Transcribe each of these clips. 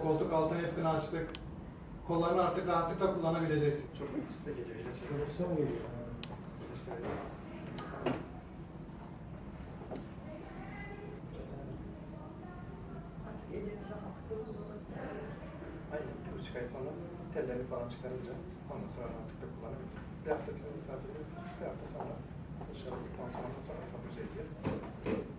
O koltuk altını hepsini açtık. Kollarını artık rahatlıkla kullanabileceksin. Çok uykusu da geliyor. İlaç Son geliyor. Aynen. Bir buçuk ay sonra tellerini falan çıkarınca ondan sonra rahatlıkla kullanabilir. Bir hafta bizim misafirimiz. Bir hafta sonra inşallah konsomattan sonra kontrol edeceğiz.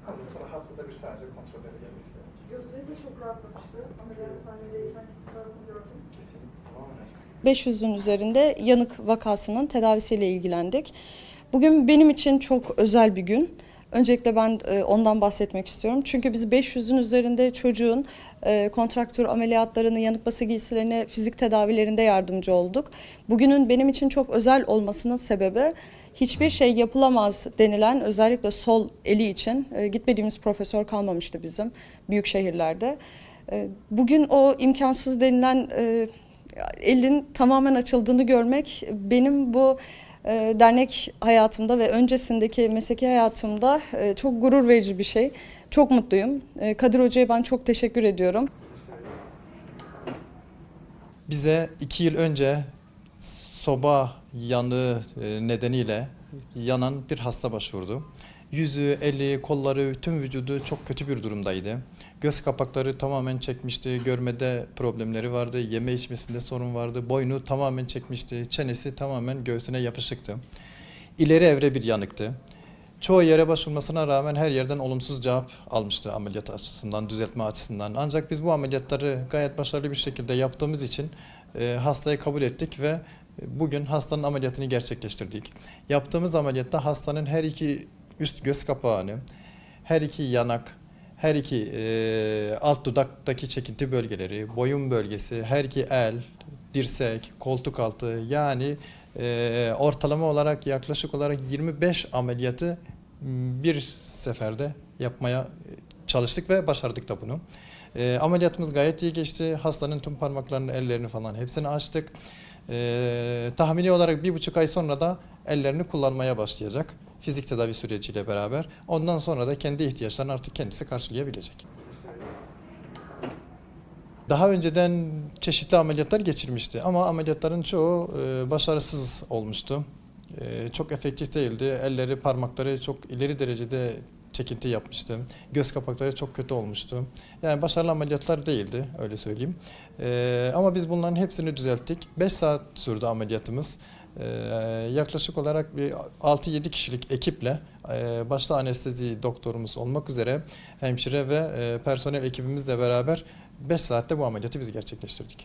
Ondan sonra haftada bir sadece kontrollere gelmesi gerekiyor. Gözleri de çok rahatlamıştı. Ameliyathanedeyken fotoğrafını gördüm. Kesinlikle tamamen açık. 500'ün üzerinde yanık vakasının tedavisiyle ilgilendik. Bugün benim için çok özel bir gün. Öncelikle ben e, ondan bahsetmek istiyorum. Çünkü biz 500'ün üzerinde çocuğun e, kontraktür ameliyatlarını, yanık bası giysilerine, fizik tedavilerinde yardımcı olduk. Bugünün benim için çok özel olmasının sebebi hiçbir şey yapılamaz denilen özellikle sol eli için e, gitmediğimiz profesör kalmamıştı bizim büyük şehirlerde. Bugün o imkansız denilen elin tamamen açıldığını görmek benim bu dernek hayatımda ve öncesindeki mesleki hayatımda e, çok gurur verici bir şey. Çok mutluyum. E, Kadir Hoca'ya ben çok teşekkür ediyorum. Bize iki yıl önce soba yanığı e, nedeniyle yanan bir hasta başvurdu. Yüzü, eli, kolları, tüm vücudu çok kötü bir durumdaydı. Göz kapakları tamamen çekmişti, görmede problemleri vardı, yeme içmesinde sorun vardı, boynu tamamen çekmişti, çenesi tamamen göğsüne yapışıktı. İleri evre bir yanıktı. Çoğu yere başvurmasına rağmen her yerden olumsuz cevap almıştı ameliyat açısından, düzeltme açısından. Ancak biz bu ameliyatları gayet başarılı bir şekilde yaptığımız için e, hastayı kabul ettik ve bugün hastanın ameliyatını gerçekleştirdik. Yaptığımız ameliyatta hastanın her iki üst göz kapağını, her iki yanak, her iki e, alt dudaktaki çekinti bölgeleri, boyun bölgesi, her iki el, dirsek, koltuk altı yani e, ortalama olarak yaklaşık olarak 25 ameliyatı bir seferde yapmaya çalıştık ve başardık da bunu. E, ameliyatımız gayet iyi geçti. Hastanın tüm parmaklarını, ellerini falan hepsini açtık. E, tahmini olarak bir buçuk ay sonra da ellerini kullanmaya başlayacak. Fizik tedavi süreciyle beraber. Ondan sonra da kendi ihtiyaçlarını artık kendisi karşılayabilecek. Daha önceden çeşitli ameliyatlar geçirmişti ama ameliyatların çoğu e, başarısız olmuştu. E, çok efektif değildi. Elleri, parmakları çok ileri derecede çekinti yapmıştı. Göz kapakları çok kötü olmuştu. Yani başarılı ameliyatlar değildi öyle söyleyeyim. E, ama biz bunların hepsini düzelttik. 5 saat sürdü ameliyatımız. E, yaklaşık olarak bir 6-7 kişilik ekiple e, başta anestezi doktorumuz olmak üzere hemşire ve e, personel ekibimizle beraber 5 saatte bu ameliyatı biz gerçekleştirdik.